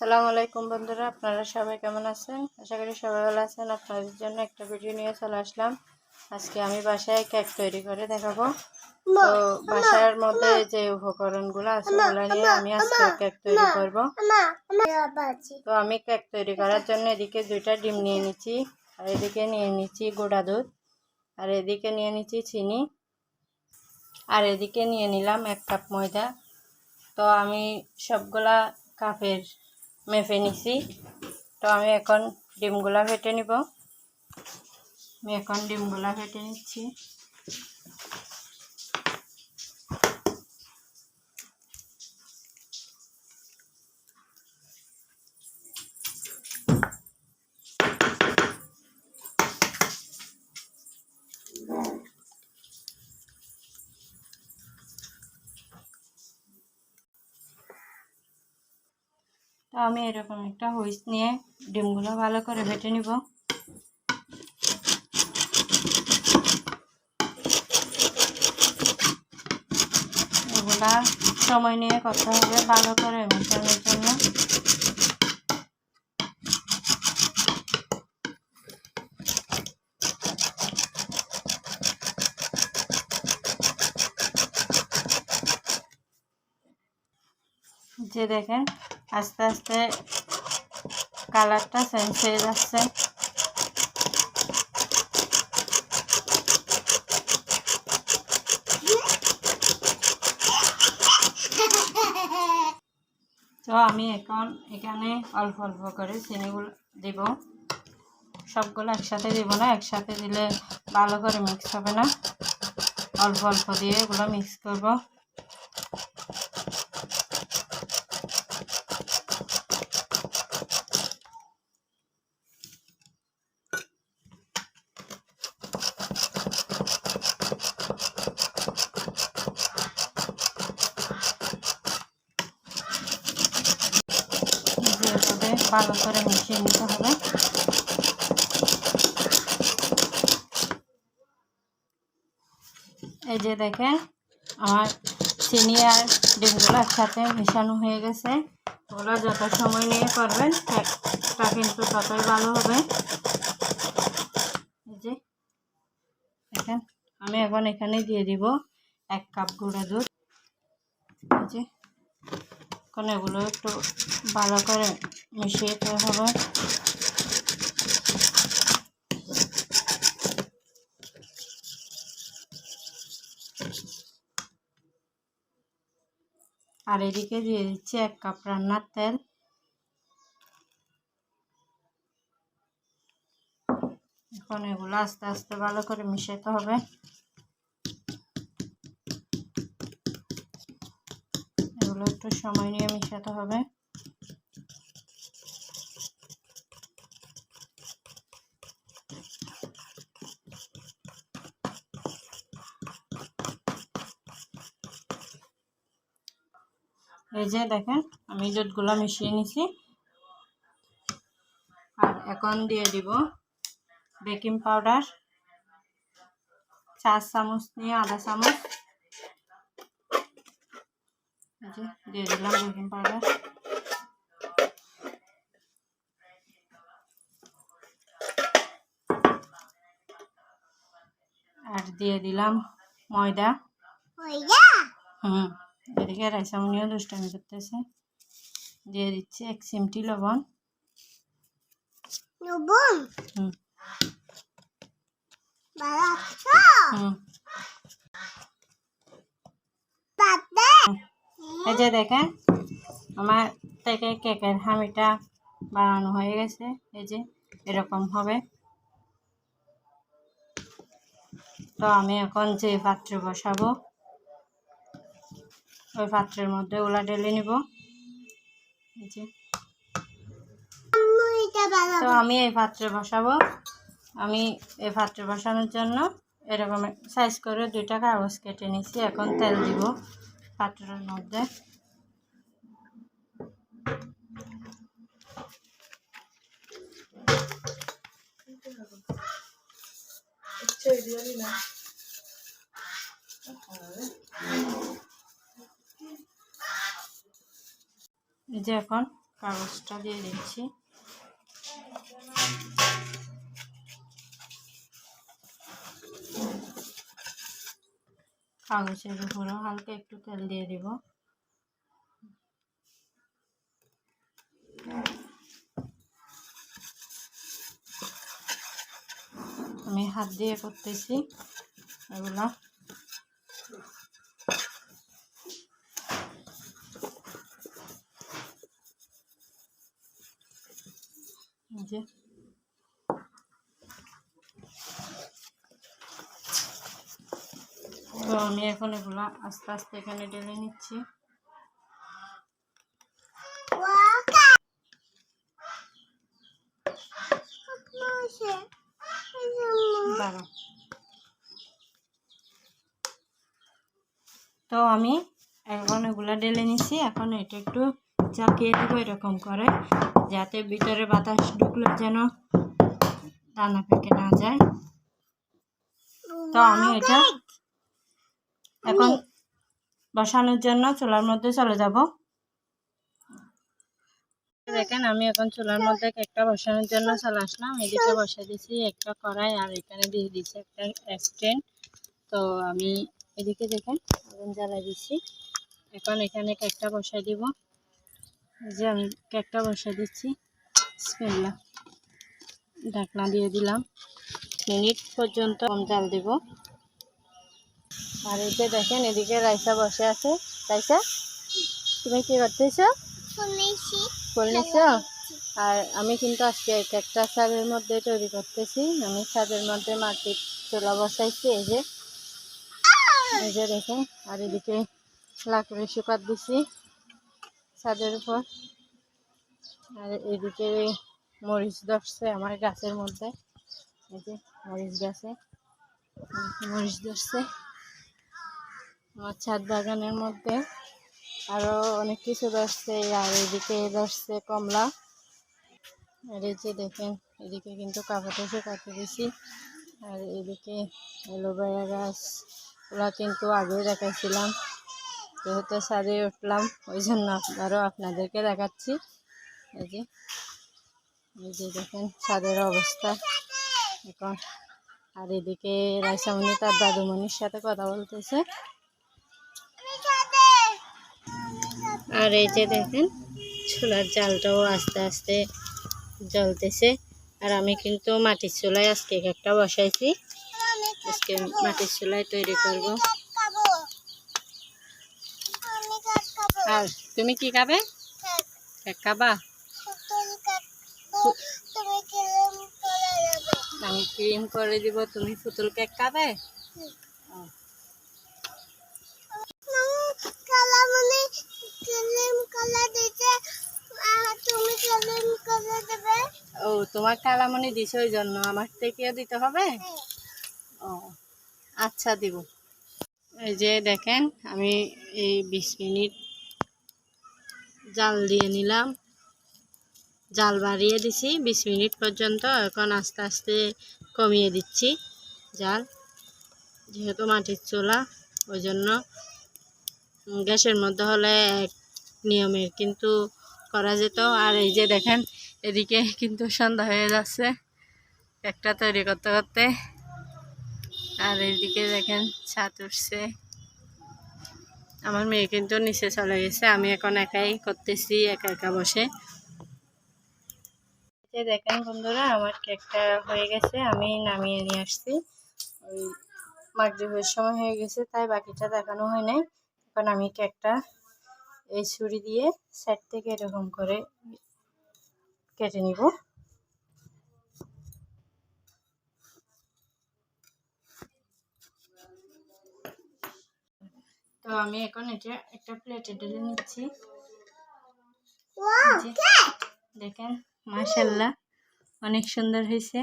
সালাম আলাইকুম বন্ধুরা, আপনারা সবাই কেমন আছেন? আশা করি সবাই ভালো আছেন। আপনাদের জন্য একটা ভিডিও নিয়ে চলে আসলাম। আজকে আমি বাসায় কেক তৈরি করে দেখাবো। তো বাসার মধ্যে যে উপকরণগুলো আছে, ওগুলো নিয়ে আমি আজকে কেক তৈরি করব। তো আমি কেক তৈরি করার জন্য এদিকে দুইটা ডিম নিয়ে নিচ্ছি। আর এদিকে নিয়ে নিচ্ছি গোড়া দুধ। আর এদিকে নিয়ে নিচ্ছি চিনি। আর এদিকে নিয়ে নিলাম এক কাপ ময়দা। তো আমি সবগুলা কাপের মেপে নিছি। তো আমি এখন ডিমগুলা ফেটে নিব। আমি এখন ডিমগুলা ফেটে নিচ্ছি। তো আমি এরকম একটা হুইস নিয়ে ডিমগুলো ভালো করে ফেটে নিব। এগুলা সময় নিয়ে করতে হবে ভালো করে মেশানোর জন্য। যে দেখেন আস্তে আস্তে কালারটা চেঞ্জ হয়ে যাচ্ছে। তো আমি এখন এখানে অল্প অল্প করে চিনিগুলো দিব। সবগুলো একসাথে দিব না, একসাথে দিলে ভালো করে মিক্স হবে না। অল্প অল্প দিয়ে এগুলো মিক্স করব। ভালো করে মিশিয়ে নিতে হবে। এই যে দেখেন, আমার চিনি আর ডিমগুলো একসাথে মেশানো হয়ে গেছে। ওগুলো যত সময় নিয়ে করবেন কেকটা কিন্তু ততই ভালো হবে। যে দেখেন, আমি এখন এখানে দিয়ে দিব এক কাপ গুঁড়া দুধ। যে এখন এগুলো একটু ভালো করে মিশিয়ে দিতে হবে আর এদিকে দিয়ে দিচ্ছি এক কাপ রান্নার তেল। এখন এগুলো আস্তে আস্তে ভালো করে মিশাতে হবে। এগুলো একটু সময় নিয়ে মিশাতে হবে। এই যে দেখেন, আমি দুধগুলো মিশিয়ে নিছি। আর এখন দিয়ে দিব বেকিং পাউডার। চার চামচ নিয়ে আধা চামচ যে দিয়ে দিলাম বেকিং পাউডার আর দিয়ে দিলাম ময়দা। হুম এদিকে রাইসামনিও দুষ্টামি করতেছে। দিয়ে দিচ্ছি এক চিমটি লবণ। হুম। হুম। এই যে দেখেন, আমার থেকে কেকের হামিটা বানানো হয়ে গেছে। এই যে এরকম হবে। তো আমি এখন যে পাত্রে বসাবো, ওই পাত্রের মধ্যে ওলা ঢেলে নিব। এই যে। তো আমি এই পাত্রে বসাবো। আমি এই পাত্রে বসানোর জন্য এরকম সাইজ করে দুইটা কাগজ কেটে নিছি এখন তেল দিব। পাত্রের মধ্যে। এই যে এখন কাগজটা দিয়ে দিচ্ছি। কাগজের উপরেও হালকা একটু তেল দিয়ে দিব। আমি হাত দিয়ে করতেছি এগুলা এই যে তো আমি এখন এগুলা আস্তে আস্তে এখানে ঢেলে নিচ্ছি। তো আমি এখন এগুলা ঢেলে নিচ্ছি এখন এটা একটু চাকিয়ে দেবো এরকম করে, যাতে ভিতরে বাতাস ঢুকলে যেন দানা পেকে না যায়। তো আমি এটা এখন বসানোর জন্য চুলার মধ্যে চলে যাব। দেখেন আমি এখন চুলার মধ্যে কেকটা বসানোর জন্য চলে আসলাম। এদিকে বসে দিয়েছি একটা কড়াই আর এখানে দিয়ে দিয়েছি একটা স্ট্যান্ড। তো আমি এদিকে দেখেন আগুন জ্বালাই দিচ্ছি এখন এখানে কেকটা বসাই দিব। যে আমি কেকটা বসাই দিচ্ছি। বিসমিল্লাহ। ঢাকনা দিয়ে দিলাম। মিনিট পর্যন্ত কম জাল দিব। আর এই যে দেখেন এদিকে রাইসা বসে আছে। রাইসা তুমি কি করতেছো? ফুল আর আমি কিন্তু আজকে এক একটা ছাদের মধ্যে তৈরি করতেছি। আমি ছাদের মধ্যে মাটির চুলা বসাইছি এই যে। এই যে দেখেন আর এদিকে লাকড়ি শুকাত দিছি ছাদের উপর। আর এদিকে মরিচ ধরছে আমার গাছের মধ্যে। এই যে মরিচ গাছে মরিচ ধরছে। আমার ছাদ বাগানের মধ্যে। আরও অনেক কিছু ধরছে, আর এদিকে ধরছে কমলা। আর এই যে দেখেন, এদিকে কিন্তু কাপড়ে শুকাতে দিছি। আর এদিকে অ্যালোভেরা গাছ। ওরা কিন্তু আগে দেখাইছিলাম, যেহেতু ছাদে উঠলাম, ওই জন্য আরও আপনাদেরকে দেখাচ্ছি। এই যে এই যে দেখেন ছাদের অবস্থা। এখন আর এদিকে রাইসামণি তার দাদুমণির সাথে কথা বলতেছে। আর এই যে দেখেন, চুলার জালটাও আস্তে আস্তে জ্বলতেছে। আর আমি কিন্তু মাটির চুলায় আজকে একটা বসাইছি। আজকে মাটির চুলায় তৈরি করব। আর তুমি কি খাবে? খাবা? আমি ক্রিম করে দিব, তুমি পুতুল কেক খাবে? ও, ও তোমার কালামনি দিছে ওই জন্য আমার থেকেও দিতে হবে? ও আচ্ছা দিব। এই যে দেখেন আমি এই বিশ মিনিট জাল দিয়ে নিলাম। জাল বাড়িয়ে দিছি বিশ মিনিট পর্যন্ত এখন আস্তে আস্তে কমিয়ে দিচ্ছি জাল। যেহেতু মাটির চোলা ওই জন্য গ্যাসের মধ্যে হলে এক নিয়মের, কিন্তু করা যেত। আর এই যে দেখেন, এদিকে কিন্তু সন্ধ্যা হয়ে যাচ্ছে, একটা তৈরি করতে করতে। আর এদিকে দেখেন, ছাদ উঠছে। আমার মেয়ে কিন্তু নিচে চলে গেছে, আমি এখন একাই করতেছি, একা একা বসে। যে দেখেন বন্ধুরা, আমার কেকটা হয়ে গেছে, আমি নামিয়ে নিয়ে আসছি। ওই মাগরিবের সময় হয়ে গেছে, তাই বাকিটা দেখানো হয় নাই। এখন আমি কেকটা এই ছুরি দিয়ে সাইড থেকে এরকম করে কেটে নিব। তো আমি এখন এটা একটা প্লেটে ঢেলে নিচ্ছি। দেখেন মাশাল্লাহ অনেক সুন্দর হয়েছে।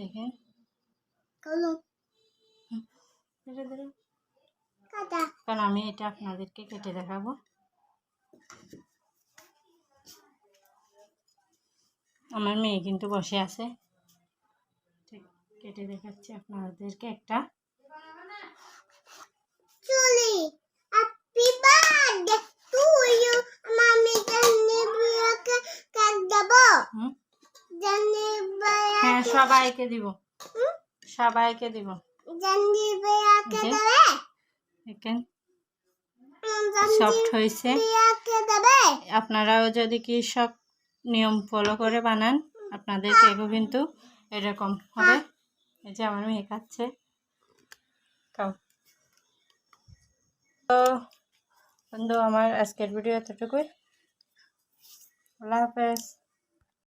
দেখেন। কারণ আমি এটা আপনাদেরকে কেটে দেখাবো। আমার মেয়ে কিন্তু বসে আছে। কেটে দেখাচ্ছি আপনাদেরকে একটা। হ্যাঁ সবাইকে দিব। সবাইকে দিব। সফট হয়েছে। আপনারাও যদি কি সব নিয়ম ফলো করে বানান আপনাদের কেকও কিন্তু এরকম হবে। এই যে আমার মেয়ে খাচ্ছে। খাও। তো বন্ধু আমার আজকের ভিডিও এতটুকুই। আল্লাহ হাফেজ।